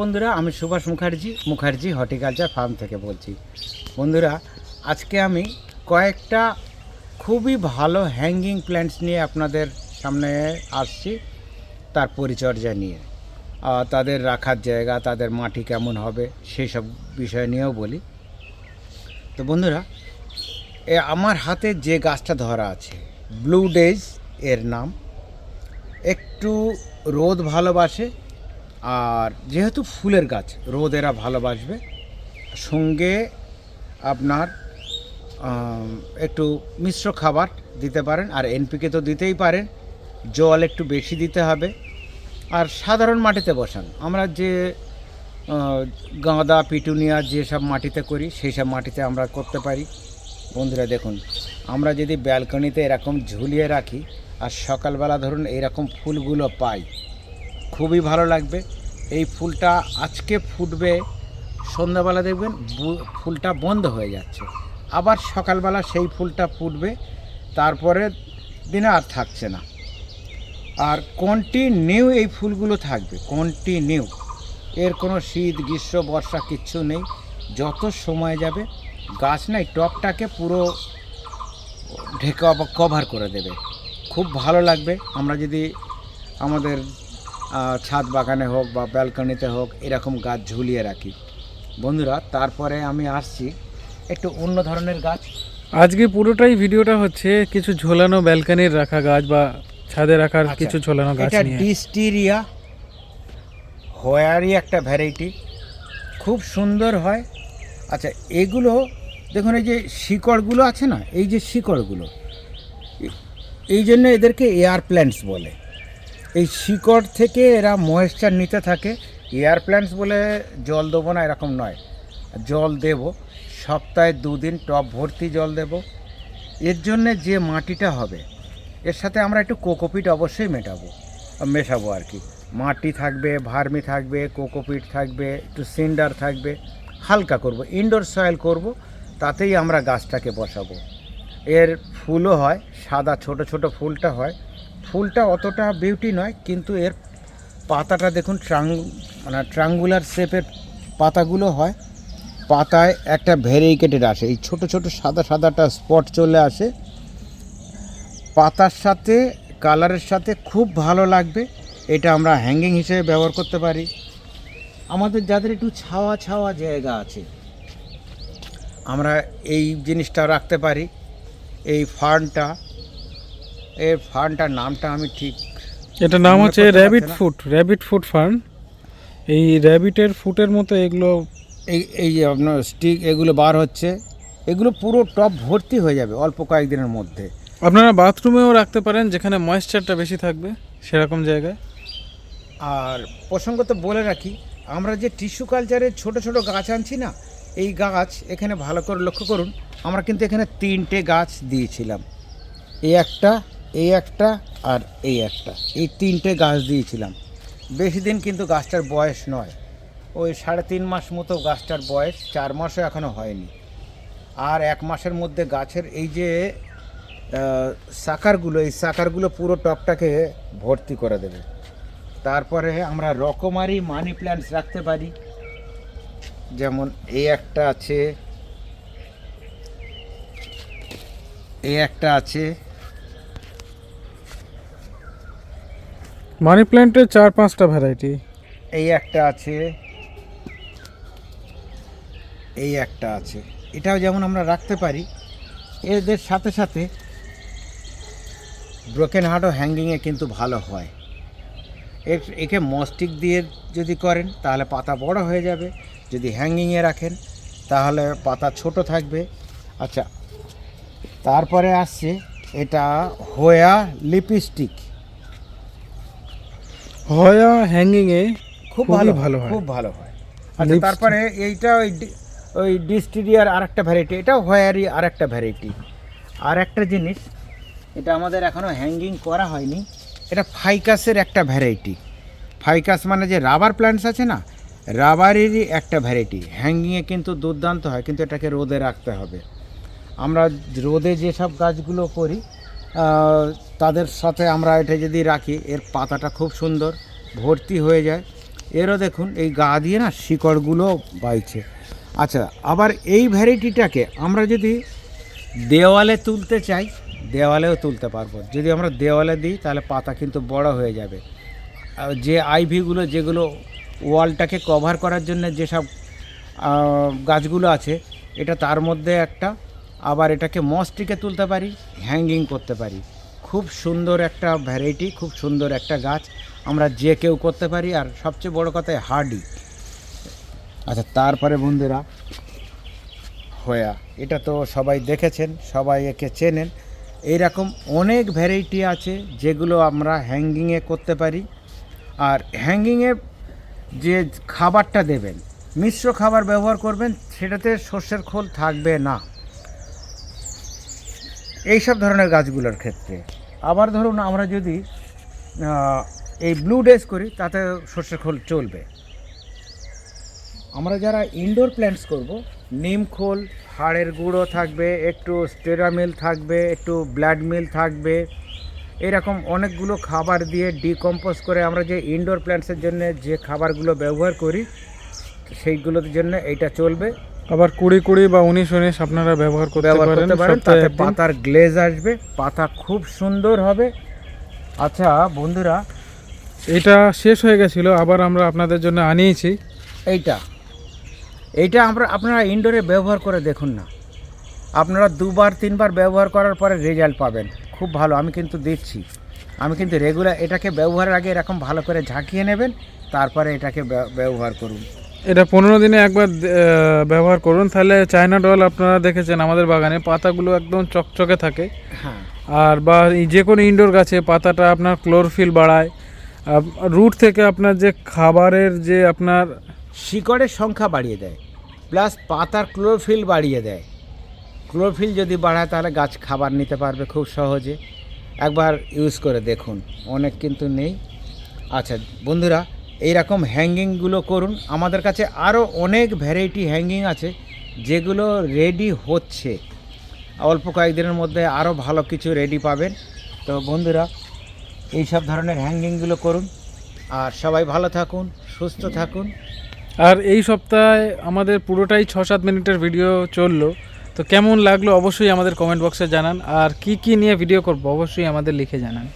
বন্ধুরা, আমি Subhash Mukherjee Mukherjee horticulture farm থেকে বলছি। বন্ধুরা, আজকে আমি কয়েকটা খুবই ভালো হ্যাঙ্গিং প্ল্যান্টস নিয়ে আপনাদের সামনে আসছি, তার পরিচর্যা নিয়ে। তাদের রাখার জায়গা, তাদের মাটি কেমন হবে, সেই সব বিষয় নিয়েও বলি। তো বন্ধুরা, এ, আমার হাতে যে গাছটা ধরা আছে ব্লু ডেজ এর নাম, একটু রোদ ভালোবাসে আর যেহেতু ফুলের গাছ রোদ এরা ভালোবাসবে, সঙ্গে আপনার একটু মিশ্র খাবার দিতে পারেন, আর এনপিকে তো দিতেই পারেন, জল একটু বেশি দিতে হবে, আর সাধারণ মাটিতে বসান। আমরা যে গাঁদা, পিটুনিয়া যেসব মাটিতে করি সেই সব মাটিতে আমরা করতে পারি। বন্ধুরা দেখুন, আমরা যদি ব্যালকনিতে এরকম ঝুলিয়ে রাখি, আর সকালবেলা ধরুন এরকম ফুলগুলো পাই খুবই ভালো লাগবে। এই ফুলটা আজকে ফুটবে, সন্ধ্যাবেলা দেখবেন ফুলটা বন্ধ হয়ে যাচ্ছে। আবার সকালবেলা সেই ফুলটা ফুটবে তারপরে দিনে আর থাকছে না। আর কন্টিনিউ এই ফুলগুলো থাকবে কন্টিনিউ এর কোনো শীত, গ্রীষ্ম, বর্ষা কিচ্ছু নেই। যত সময় যাবে, গাছ নাই টপটাকে পুরো ঢেকে কভার করে দেবে। খুব ভালো লাগবে। আমরা যদি আমাদের ছাদ বাগানে হোক বা ব্যালকনিতে হোক এরকম গাছ ঝুলিয়ে রাখি। বন্ধুরা তারপরে আমি আসছি একটু অন্য ধরনের গাছ। আজকে পুরোটাই ভিডিওটা হচ্ছে কিছু ঝোলানো ব্যালকানির রাখা গাছ বা ছাদে রাখার আচ্ছা, কিছু ঝোলানো গাছ এটা ডিস্টিরিয়া হোয়ারই একটা ভ্যারাইটি। খুব সুন্দর হয়। আচ্ছা এগুলো দেখুন এই যে শিকড়গুলো আছে না এই যে শিকড়গুলো এই জন্য এদেরকে এয়ার প্ল্যান্টস বলে। এই শিকড় থেকে এরা ময়েশ্চার নিতে থাকে। এয়ার প্ল্যান্টস বলে জল দেবো না, এরকম নয়। জল দেব, সপ্তাহে দুদিন টব ভর্তি জল দেব। এর জন্যে যে মাটিটা হবে, এর সাথে আমরা একটু কোকোপিট অবশ্যই মেটাবো, মেশাবো আর কি। মাটি থাকবে, ভার্মি থাকবে, কোকোপিট থাকবে, একটু সিন্ডার থাকবে, হালকা করব ইনডোর সয়েল করব, তাতেই আমরা গাছটাকে বসাবো। এর ফুলও হয়, সাদা ছোট ছোট ফুলটা হয়। ফুলটা অতটা বিউটি নয়, কিন্তু এর পাতাটা দেখুন ট্রাং মানে ট্রাঙ্গুলার শেপের পাতাগুলো হয়। পাতায় একটা ভেরিকেটেড আসে, এই ছোট ছোট সাদা সাদাটা স্পট চলে আসে। পাতার সাথে, কালারের সাথে খুব ভালো লাগবে, এটা আমরা হ্যাঙ্গিং হিসেবে ব্যবহার করতে পারি। আমাদের যাদের একটু ছাওয়া ছাওয়া জায়গা আছে, আমরা এই জিনিসটা রাখতে পারি। এই ফার্মটা এই ফার্মটার নামটা আমি ঠিক এটার নাম হচ্ছে rabbit. Foot rabbit foot farm. এই র্যাবিটের ফুটের মতো এগুলো এই এই যে আপনার স্টিক এগুলো বার হচ্ছে এগুলো পুরো টপ ভর্তি হয়ে যাবে অল্প কয়েকদিনের মধ্যে। আপনারা বাথরুমেও রাখতে পারেন যেখানে ময়েশ্চারটা বেশি থাকবে সেরকম জায়গায়। আর প্রসঙ্গত বলে রাখি আমরা যে টিস্যু কালচারের ছোট ছোট গাছ আনছি না এই গাছ এখানে ভালো করে লক্ষ্য করুন আমরা কিন্তু এখানে তিনটে গাছ দিয়েছিলাম। এই একটা এই একটা আর এই একটা। এই তিনটে গাছ দিয়েছিলাম। বেশি দিন কিন্তু গাছটার বয়স নয়। ওই সাড়ে তিন মাস মতো গাছটার বয়স, চার মাসও এখনও হয়নি। আর এক মাসের মধ্যে গাছের এই যে সাকারগুলো, এই সাকারগুলো পুরো টপটাকে ভর্তি করে দেবে। তারপরে আমরা রকমারি মানি প্ল্যান্টস রাখতে পারি। যেমন এই একটা আছে এই একটা আছে। মানি প্ল্যান্টের চার পাঁচটা ভ্যারাইটি এই একটা আছে। এই একটা আছে। এটাও যেমন আমরা রাখতে পারি এদের সাথে সাথে ব্রোকেন হার্টও হ্যাঙ্গিংয়ে কিন্তু ভালো হয়। এর একে মস্টিক দিয়ে যদি করেন তাহলে পাতা বড় হয়ে যাবে। যদি হ্যাঙ্গিংয়ে রাখেন তাহলে পাতা ছোট থাকবে। আচ্ছা তারপরে আসছে এটা হোয়া লিপস্টিক। হয়া হ্যাঙ্গিংয়ে খুব ভালো ভালো হয়। খুব ভালো হয়। আচ্ছা তারপরে এইটা ওই ওই ডিস্টিরিয়ার আর একটা ভ্যারাইটি এটাও হোয়ারি আর একটা ভ্যারাইটি আর একটা জিনিস এটা আমাদের এখনও হ্যাঙ্গিং করা হয়নি এটা ফাইকাসের একটা ভ্যারাইটি ফাইকাস মানে যে রাবার প্ল্যান্টস আছে না রাবারেরই একটা ভ্যারাইটি হ্যাঙ্গিংয়ে কিন্তু দুর্দান্ত হয় কিন্তু এটাকে রোদে রাখতে হবে। আমরা রোদে যেসব গাছগুলো করি তাদের সাথে আমরা এটা যদি রাখি, এর পাতাটা খুব সুন্দর, ভর্তি হয়ে যায়। এরও দেখুন, এই গা দিয়ে না শিকড়গুলো বাইছে। আচ্ছা আবার এই ভ্যারাইটিটাকে আমরা যদি দেওয়ালে তুলতে চাই, দেওয়ালেও তুলতে পারব। যদি আমরা দেওয়ালে দিই, তাহলে পাতা কিন্তু বড় হয়ে যাবে। যে আইভিগুলো, যেগুলো ওয়ালটাকে কভার করার জন্য যেসব গাছগুলো আছে, এটা তার মধ্যে একটা আবার এটাকে মস্টিকে তুলতে পারি হ্যাঙ্গিং করতে পারি। খুব সুন্দর একটা ভ্যারাইটি খুব সুন্দর একটা গাছ আমরা যে কেউ করতে পারি, আর সবচেয়ে বড় কথা হার্ডি আচ্ছা তারপরে বন্ধুরা, হয়া। এটা তো সবাই দেখেছেন, সবাই একে চেনেন। এইরকম অনেক ভ্যারাইটি আছে যেগুলো আমরা হ্যাঙ্গিংয়ে করতে পারি। আর হ্যাঙ্গিংয়ে যে খাবারটা দেবেন, মিশ্র খাবার ব্যবহার করবেন, সেটাতে সর্ষের খোল থাকবে না। এই সব ধরনের গাছগুলোর ক্ষেত্রে। আবার ধরুন আমরা যদি এই ব্লু ডেস করি, তাতে সর্ষের খোল চলবে। আমরা যারা ইনডোর প্ল্যান্টস করব, নিম খোল, হাড়ের গুঁড়ো থাকবে, একটু স্টেরামিল থাকবে, একটু ব্লাড মিল থাকবে, এরকম অনেকগুলো খাবার দিয়ে ডিকম্পোজ করে আমরা যে ইনডোর প্ল্যান্টসের জন্য যে খাবারগুলো ব্যবহার করি, সেইগুলোর জন্য এইটা চলবে। আবার কুড়ি কুড়ি বা উনিশ উনিশ আপনারা ব্যবহার করতে পারেন তাতে পাতার গ্লেজ আসবে পাতা খুব সুন্দর হবে। আচ্ছা বন্ধুরা এটা শেষ হয়ে গেছিল আবার আমরা আপনাদের জন্য আনিয়েছি। এইটা। এইটা আমরা আপনারা ইনডোরে ব্যবহার করে দেখুন না। আপনারা দুবার তিনবার ব্যবহার করার পরে রেজাল্ট পাবেন। খুব ভালো আমি কিন্তু দিচ্ছি। আমি কিন্তু রেগুলার এটাকে ব্যবহারের আগে এরকম ভালো করে ঝাঁকিয়ে নেবেন তারপরে এটাকে ব্য- ব্যবহার করুন। এটা পনেরো দিনে একবার ব্যবহার করুন। তাহলে চায়না ডল আপনারা দেখেছেন আমাদের বাগানে পাতাগুলো একদম চকচকে থাকে। হ্যাঁ। আর বা যে কোনো ইনডোর গাছে পাতাটা আপনার ক্লোরফিল বাড়ায়। রুট থেকে আপনার যে খাবারের যে আপনার শিকড়ের সংখ্যা বাড়িয়ে দেয় প্লাস পাতার ক্লোরোফিল বাড়িয়ে দেয়। ক্লোরোফিল যদি বাড়ায় তাহলে গাছ খাবার নিতে পারবে খুব সহজে। একবার ইউজ করে দেখুন অনেক কিন্তু নেই। আচ্ছা বন্ধুরা এইরকম হ্যাঙ্গিংগুলো করুন। আমাদের কাছে আরও অনেক ভ্যারাইটি হ্যাঙ্গিং আছে, যেগুলো রেডি হচ্ছে। অল্প কয়েকদিনের মধ্যে আরও ভালো কিছু রেডি পাবেন। তো বন্ধুরা এই সব ধরনের হ্যাঙ্গিংগুলো করুন। আর সবাই ভালো থাকুন, সুস্থ থাকুন। আর এই সপ্তাহে আমাদের পুরোটাই ছ সাত মিনিটের ভিডিও চলল। তো কেমন লাগল অবশ্যই আমাদের কমেন্ট বক্সে জানান। আর কি কি নিয়ে ভিডিও করব অবশ্যই আমাদের লিখে জানান।